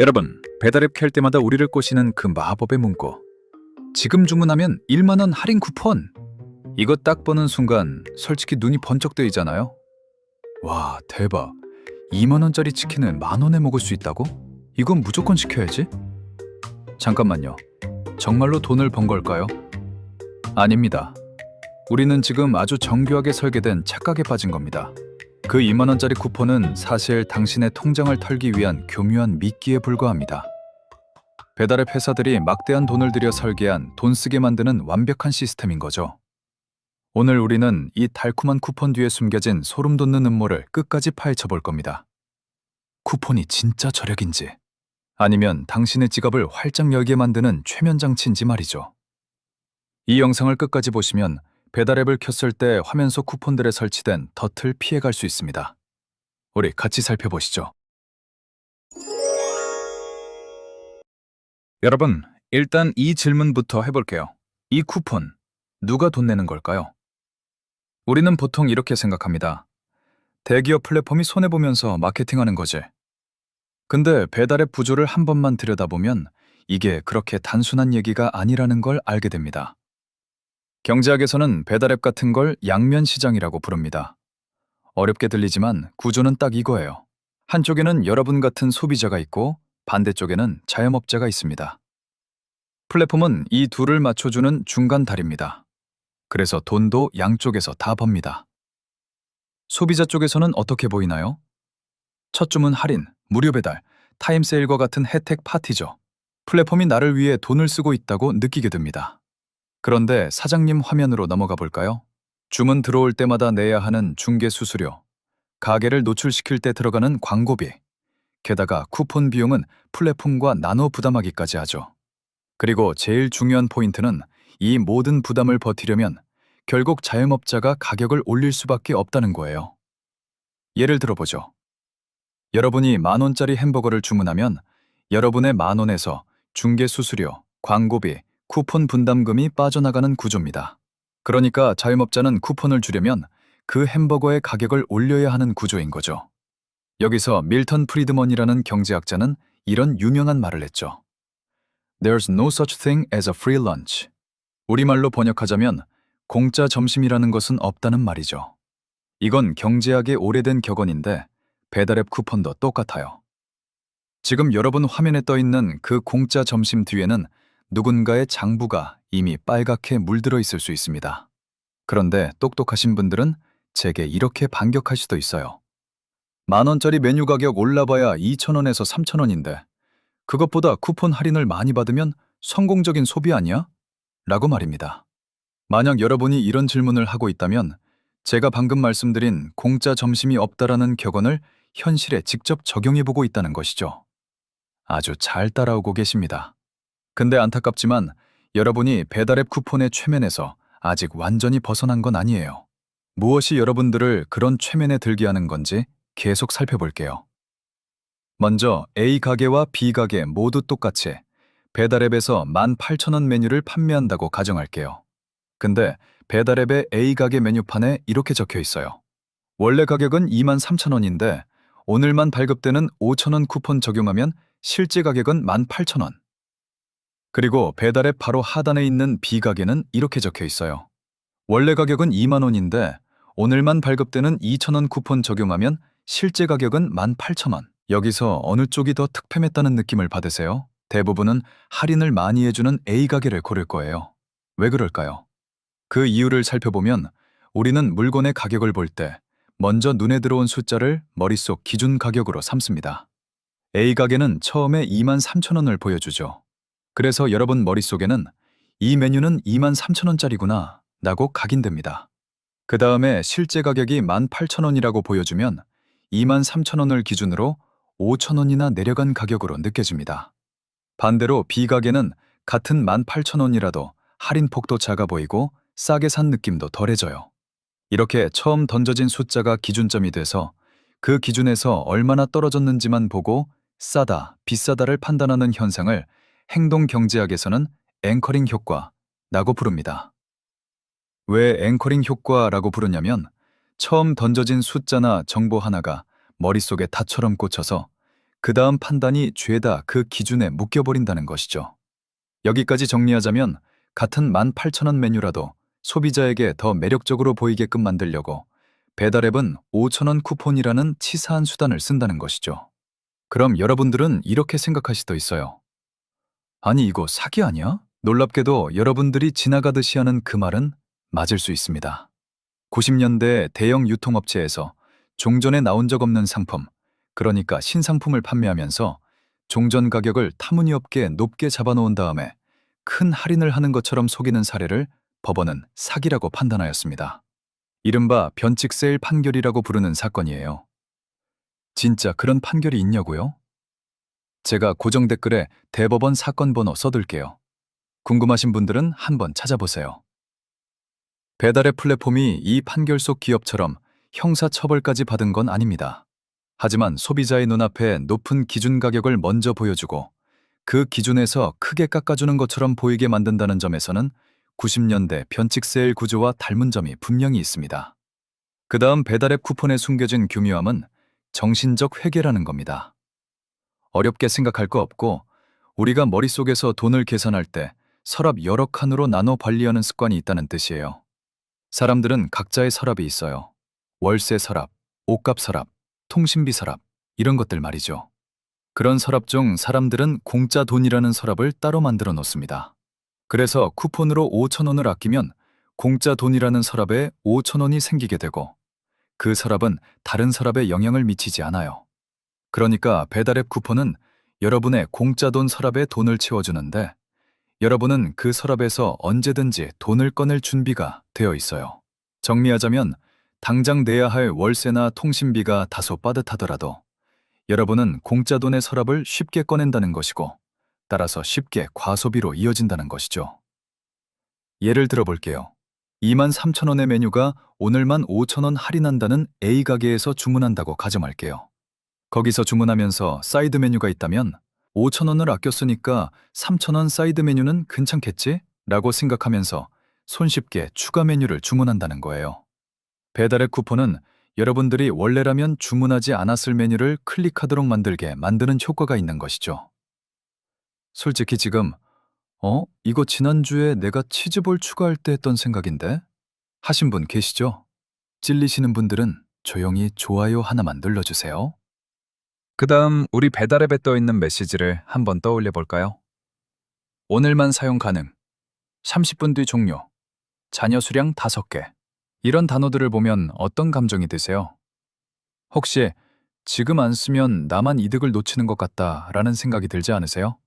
여러분, 배달앱 켤 때마다 우리를 꼬시는 그 마법의 문구. 지금 주문하면 1만 원 할인 쿠폰! 이거 딱 보는 순간 솔직히 눈이 번쩍 뜨이잖아요? 와, 대박. 2만 원짜리 치킨을 만 원에 먹을 수 있다고? 이건 무조건 시켜야지. 잠깐만요. 정말로 돈을 번 걸까요? 아닙니다. 우리는 지금 아주 정교하게 설계된 착각에 빠진 겁니다. 그 2만원짜리 쿠폰은 사실 당신의 통장을 털기 위한 교묘한 미끼에 불과합니다. 배달앱 회사들이 막대한 돈을 들여 설계한 돈 쓰게 만드는 완벽한 시스템인 거죠. 오늘 우리는 이 달콤한 쿠폰 뒤에 숨겨진 소름 돋는 음모를 끝까지 파헤쳐 볼 겁니다. 쿠폰이 진짜 저력인지, 아니면 당신의 지갑을 활짝 열게 만드는 최면 장치인지 말이죠. 이 영상을 끝까지 보시면 배달앱을 켰을 때 화면 속 쿠폰들에 설치된 덫을 피해갈 수 있습니다. 우리 같이 살펴보시죠. 여러분, 일단 이 질문부터 해볼게요. 이 쿠폰, 누가 돈 내는 걸까요? 우리는 보통 이렇게 생각합니다. 대기업 플랫폼이 손해보면서 마케팅하는 거지. 근데 배달앱 구조를 한 번만 들여다보면 이게 그렇게 단순한 얘기가 아니라는 걸 알게 됩니다. 경제학에서는 배달앱 같은 걸 양면 시장이라고 부릅니다. 어렵게 들리지만 구조는 딱 이거예요. 한쪽에는 여러분 같은 소비자가 있고 반대쪽에는 자영업자가 있습니다. 플랫폼은 이 둘을 맞춰주는 중간 다리입니다. 그래서 돈도 양쪽에서 다 법니다. 소비자 쪽에서는 어떻게 보이나요? 첫 주문 할인, 무료 배달, 타임세일과 같은 혜택 파티죠. 플랫폼이 나를 위해 돈을 쓰고 있다고 느끼게 됩니다. 그런데 사장님 화면으로 넘어가 볼까요? 주문 들어올 때마다 내야 하는 중개 수수료, 가게를 노출시킬 때 들어가는 광고비, 게다가 쿠폰 비용은 플랫폼과 나눠 부담하기까지 하죠. 그리고 제일 중요한 포인트는 이 모든 부담을 버티려면 결국 자영업자가 가격을 올릴 수밖에 없다는 거예요. 예를 들어보죠. 여러분이 만 원짜리 햄버거를 주문하면 여러분의 만 원에서 중개 수수료, 광고비, 쿠폰 분담금이 빠져나가는 구조입니다. 그러니까 자영업자는 쿠폰을 주려면 그 햄버거의 가격을 올려야 하는 구조인 거죠. 여기서 밀턴 프리드먼이라는 경제학자는 이런 유명한 말을 했죠. There's no such thing as a free lunch. 우리말로 번역하자면 공짜 점심이라는 것은 없다는 말이죠. 이건 경제학의 오래된 격언인데 배달앱 쿠폰도 똑같아요. 지금 여러분 화면에 떠 있는 그 공짜 점심 뒤에는 누군가의 장부가 이미 빨갛게 물들어 있을 수 있습니다. 그런데 똑똑하신 분들은 제게 이렇게 반격할 수도 있어요. 만 원짜리 메뉴 가격 올라봐야 2,000원에서 3,000원인데 그것보다 쿠폰 할인을 많이 받으면 성공적인 소비 아니야? 라고 말입니다. 만약 여러분이 이런 질문을 하고 있다면 제가 방금 말씀드린 공짜 점심이 없다라는 격언을 현실에 직접 적용해보고 있다는 것이죠. 아주 잘 따라오고 계십니다. 근데 안타깝지만 여러분이 배달앱 쿠폰의 최면에서 아직 완전히 벗어난 건 아니에요. 무엇이 여러분들을 그런 최면에 들게 하는 건지 계속 살펴볼게요. 먼저 A 가게와 B 가게 모두 똑같이 배달앱에서 18,000원 메뉴를 판매한다고 가정할게요. 근데 배달앱의 A 가게 메뉴판에 이렇게 적혀 있어요. 원래 가격은 23,000원인데 오늘만 발급되는 5,000원 쿠폰 적용하면 실제 가격은 18,000원. 그리고 배달앱 바로 하단에 있는 B 가게는 이렇게 적혀 있어요. 원래 가격은 2만 원인데 오늘만 발급되는 2,000원 쿠폰 적용하면 실제 가격은 18,000원. 여기서 어느 쪽이 더 특팸했다는 느낌을 받으세요? 대부분은 할인을 많이 해주는 A 가게를 고를 거예요. 왜 그럴까요? 그 이유를 살펴보면 우리는 물건의 가격을 볼 때 먼저 눈에 들어온 숫자를 머릿속 기준 가격으로 삼습니다. A 가게는 처음에 2만 3천 원을 보여주죠. 그래서 여러분 머릿속에는 이 메뉴는 2만 3천 원짜리구나 라고 각인됩니다. 그 다음에 실제 가격이 1만 8천 원이라고 보여주면 2만 3천 원을 기준으로 5천 원이나 내려간 가격으로 느껴집니다. 반대로 B 가게는 같은 1만 8천 원이라도 할인 폭도 작아 보이고 싸게 산 느낌도 덜해져요. 이렇게 처음 던져진 숫자가 기준점이 돼서 그 기준에서 얼마나 떨어졌는지만 보고 싸다, 비싸다를 판단하는 현상을 행동 경제학에서는 앵커링 효과라고 부릅니다. 왜 앵커링 효과라고 부르냐면 처음 던져진 숫자나 정보 하나가 머릿속에 닷처럼 꽂혀서 그 다음 판단이 죄다 그 기준에 묶여버린다는 것이죠. 여기까지 정리하자면 같은 18,000원 메뉴라도 소비자에게 더 매력적으로 보이게끔 만들려고 배달앱은 5,000원 쿠폰이라는 치사한 수단을 쓴다는 것이죠. 그럼 여러분들은 이렇게 생각할 수도 있어요. 아니, 이거 사기 아니야? 놀랍게도 여러분들이 지나가듯이 하는 그 말은 맞을 수 있습니다. 90년대 대형 유통업체에서 종전에 나온 적 없는 상품, 그러니까 신상품을 판매하면서 종전 가격을 터무니없게 높게 잡아놓은 다음에 큰 할인을 하는 것처럼 속이는 사례를 법원은 사기라고 판단하였습니다. 이른바 변칙 세일 판결이라고 부르는 사건이에요. 진짜 그런 판결이 있냐고요? 제가 고정 댓글에 대법원 사건 번호 써둘게요. 궁금하신 분들은 한번 찾아보세요. 배달의 플랫폼이 이 판결 속 기업처럼 형사 처벌까지 받은 건 아닙니다. 하지만 소비자의 눈앞에 높은 기준 가격을 먼저 보여주고 그 기준에서 크게 깎아주는 것처럼 보이게 만든다는 점에서는 90년대 변칙 세일 구조와 닮은 점이 분명히 있습니다. 그 다음 배달앱 쿠폰에 숨겨진 교묘함은 정신적 회계라는 겁니다. 어렵게 생각할 거 없고 우리가 머릿속에서 돈을 계산할 때 서랍 여러 칸으로 나눠 관리하는 습관이 있다는 뜻이에요. 사람들은 각자의 서랍이 있어요. 월세 서랍, 옷값 서랍, 통신비 서랍, 이런 것들 말이죠. 그런 서랍 중 사람들은 공짜 돈이라는 서랍을 따로 만들어 놓습니다. 그래서 쿠폰으로 5천원을 아끼면 공짜 돈이라는 서랍에 5천원이 생기게 되고 그 서랍은 다른 서랍에 영향을 미치지 않아요. 그러니까 배달앱 쿠폰은 여러분의 공짜 돈 서랍에 돈을 채워주는데 여러분은 그 서랍에서 언제든지 돈을 꺼낼 준비가 되어 있어요. 정리하자면 당장 내야 할 월세나 통신비가 다소 빠듯하더라도 여러분은 공짜 돈의 서랍을 쉽게 꺼낸다는 것이고 따라서 쉽게 과소비로 이어진다는 것이죠. 예를 들어 볼게요. 2만 3천 원의 메뉴가 오늘만 5천 원 할인한다는 A 가게에서 주문한다고 가정할게요. 거기서 주문하면서 사이드 메뉴가 있다면 5천 원을 아껴 쓰니까 3천 원 사이드 메뉴는 괜찮겠지? 라고 생각하면서 손쉽게 추가 메뉴를 주문한다는 거예요. 배달의 쿠폰은 여러분들이 원래라면 주문하지 않았을 메뉴를 클릭하도록 만들게 만드는 효과가 있는 것이죠. 솔직히 지금 어? 이거 지난주에 내가 치즈볼 추가할 때 했던 생각인데? 하신 분 계시죠? 찔리시는 분들은 조용히 좋아요 하나만 눌러주세요. 그 다음 우리 배달 앱에 떠 있는 메시지를 한번 떠올려 볼까요? 오늘만 사용 가능. 30분 뒤 종료. 자녀 수량 5개. 이런 단어들을 보면 어떤 감정이 드세요? 혹시 지금 안 쓰면 나만 이득을 놓치는 것 같다 라는 생각이 들지 않으세요?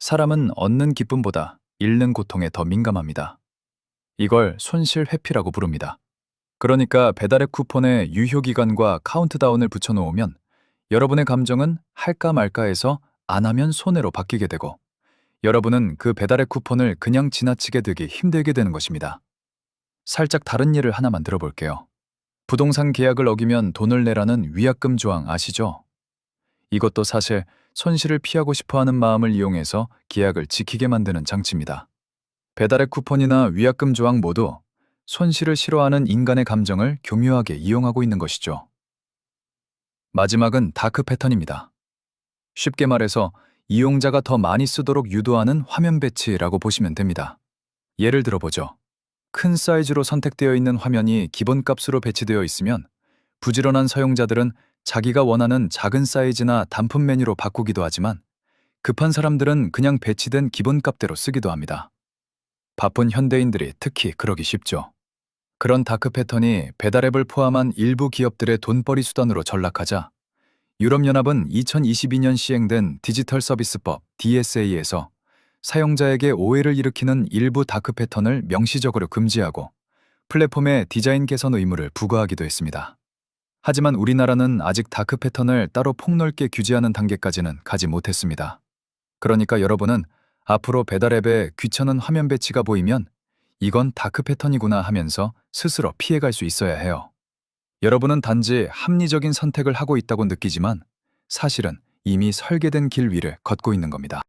사람은 얻는 기쁨보다 잃는 고통에 더 민감합니다. 이걸 손실 회피라고 부릅니다. 그러니까 배달앱 쿠폰에 유효기간과 카운트다운을 붙여놓으면 여러분의 감정은 할까 말까해서 안 하면 손해로 바뀌게 되고 여러분은 그 배달앱 쿠폰을 그냥 지나치게 되기 힘들게 되는 것입니다. 살짝 다른 예를 하나 만 들어 볼게요. 부동산 계약을 어기면 돈을 내라는 위약금 조항 아시죠? 이것도 사실 손실을 피하고 싶어 하는 마음을 이용해서 계약을 지키게 만드는 장치입니다. 배달의 쿠폰이나 위약금 조항 모두 손실을 싫어하는 인간의 감정을 교묘하게 이용하고 있는 것이죠. 마지막은 다크 패턴입니다. 쉽게 말해서 이용자가 더 많이 쓰도록 유도하는 화면 배치라고 보시면 됩니다. 예를 들어보죠. 큰 사이즈로 선택되어 있는 화면이 기본값으로 배치되어 있으면 부지런한 사용자들은 자기가 원하는 작은 사이즈나 단품 메뉴로 바꾸기도 하지만 급한 사람들은 그냥 배치된 기본값대로 쓰기도 합니다. 바쁜 현대인들이 특히 그러기 쉽죠. 그런 다크 패턴이 배달앱을 포함한 일부 기업들의 돈벌이 수단으로 전락하자 유럽연합은 2022년 시행된 디지털 서비스법 DSA에서 사용자에게 오해를 일으키는 일부 다크 패턴을 명시적으로 금지하고 플랫폼에 디자인 개선 의무를 부과하기도 했습니다. 하지만 우리나라는 아직 다크 패턴을 따로 폭넓게 규제하는 단계까지는 가지 못했습니다. 그러니까 여러분은 앞으로 배달앱에 귀찮은 화면 배치가 보이면 이건 다크 패턴이구나 하면서 스스로 피해갈 수 있어야 해요. 여러분은 단지 합리적인 선택을 하고 있다고 느끼지만 사실은 이미 설계된 길 위를 걷고 있는 겁니다.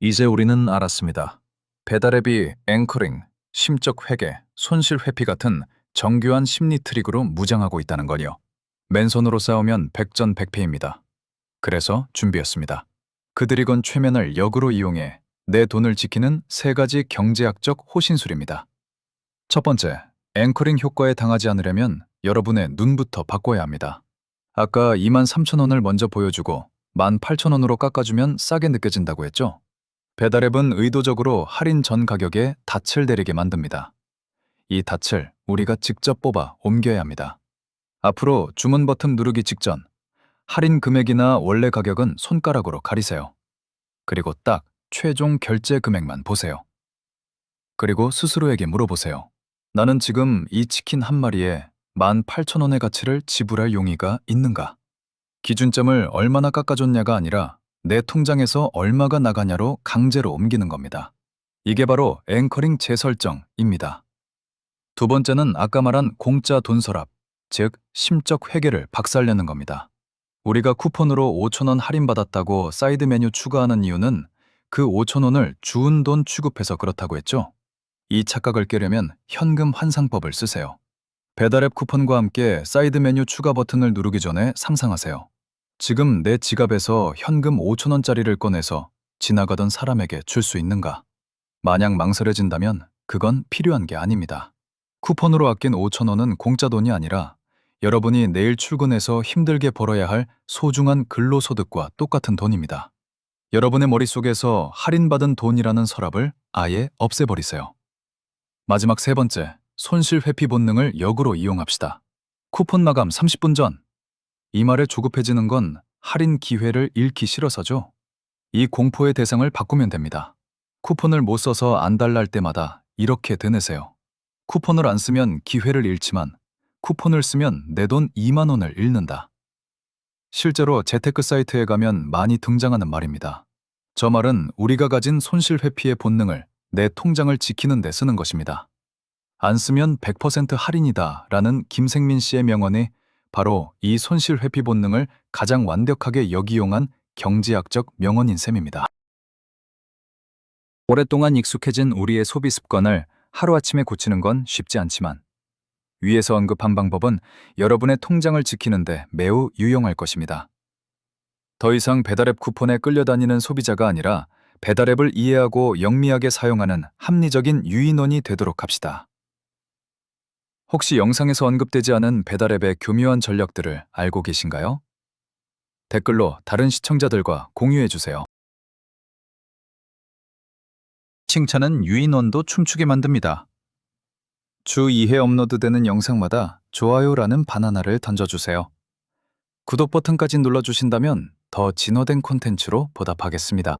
이제 우리는 알았습니다. 배달앱이 앵커링, 심적 회계, 손실 회피 같은 정교한 심리 트릭으로 무장하고 있다는 거요. 맨손으로 싸우면 백전백패입니다. 그래서 준비했습니다. 그들이 건 최면을 역으로 이용해 내 돈을 지키는 세 가지 경제학적 호신술입니다. 첫 번째, 앵커링 효과에 당하지 않으려면 여러분의 눈부터 바꿔야 합니다. 아까 2만 3천 원을 먼저 보여주고 1만 8천 원으로 깎아주면 싸게 느껴진다고 했죠? 배달앱은 의도적으로 할인 전 가격에 닻을 내리게 만듭니다. 이 닻을 우리가 직접 뽑아 옮겨야 합니다. 앞으로 주문 버튼 누르기 직전 할인 금액이나 원래 가격은 손가락으로 가리세요. 그리고 딱 최종 결제 금액만 보세요. 그리고 스스로에게 물어보세요. 나는 지금 이 치킨 한 마리에 18,000원의 가치를 지불할 용의가 있는가? 기준점을 얼마나 깎아줬냐가 아니라 내 통장에서 얼마가 나가냐로 강제로 옮기는 겁니다. 이게 바로 앵커링 재설정입니다. 두 번째는 아까 말한 공짜 돈 서랍, 즉 심적 회계를 박살내는 겁니다. 우리가 쿠폰으로 5,000원 할인받았다고 사이드 메뉴 추가하는 이유는 그 5,000원을 주운 돈 취급해서 그렇다고 했죠. 이 착각을 깨려면 현금 환상법을 쓰세요. 배달앱 쿠폰과 함께 사이드 메뉴 추가 버튼을 누르기 전에 상상하세요. 지금 내 지갑에서 현금 5,000원짜리를 꺼내서 지나가던 사람에게 줄 수 있는가? 만약 망설여진다면 그건 필요한 게 아닙니다. 쿠폰으로 아낀 5,000원은 공짜 돈이 아니라 여러분이 내일 출근해서 힘들게 벌어야 할 소중한 근로소득과 똑같은 돈입니다. 여러분의 머릿속에서 할인받은 돈이라는 서랍을 아예 없애버리세요. 마지막 세 번째, 손실 회피 본능을 역으로 이용합시다. 쿠폰 마감 30분 전. 이 말에 조급해지는 건 할인 기회를 잃기 싫어서죠. 이 공포의 대상을 바꾸면 됩니다. 쿠폰을 못 써서 안달날 때마다 이렇게 되뇌세요. 쿠폰을 안 쓰면 기회를 잃지만 쿠폰을 쓰면 내 돈 2만 원을 잃는다. 실제로 재테크 사이트에 가면 많이 등장하는 말입니다. 저 말은 우리가 가진 손실 회피의 본능을 내 통장을 지키는 데 쓰는 것입니다. 안 쓰면 100% 할인이다 라는 김생민 씨의 명언이 바로 이 손실 회피 본능을 가장 완벽하게 역이용한 경제학적 명언인 셈입니다. 오랫동안 익숙해진 우리의 소비 습관을 하루아침에 고치는 건 쉽지 않지만 위에서 언급한 방법은 여러분의 통장을 지키는데 매우 유용할 것입니다. 더 이상 배달앱 쿠폰에 끌려다니는 소비자가 아니라 배달앱을 이해하고 영리하게 사용하는 합리적인 유인원이 되도록 합시다. 혹시 영상에서 언급되지 않은 배달앱의 교묘한 전략들을 알고 계신가요? 댓글로 다른 시청자들과 공유해 주세요. 칭찬은 유인원도 춤추게 만듭니다. 주 2회 업로드되는 영상마다 좋아요라는 바나나를 던져주세요. 구독 버튼까지 눌러주신다면 더 진화된 콘텐츠로 보답하겠습니다.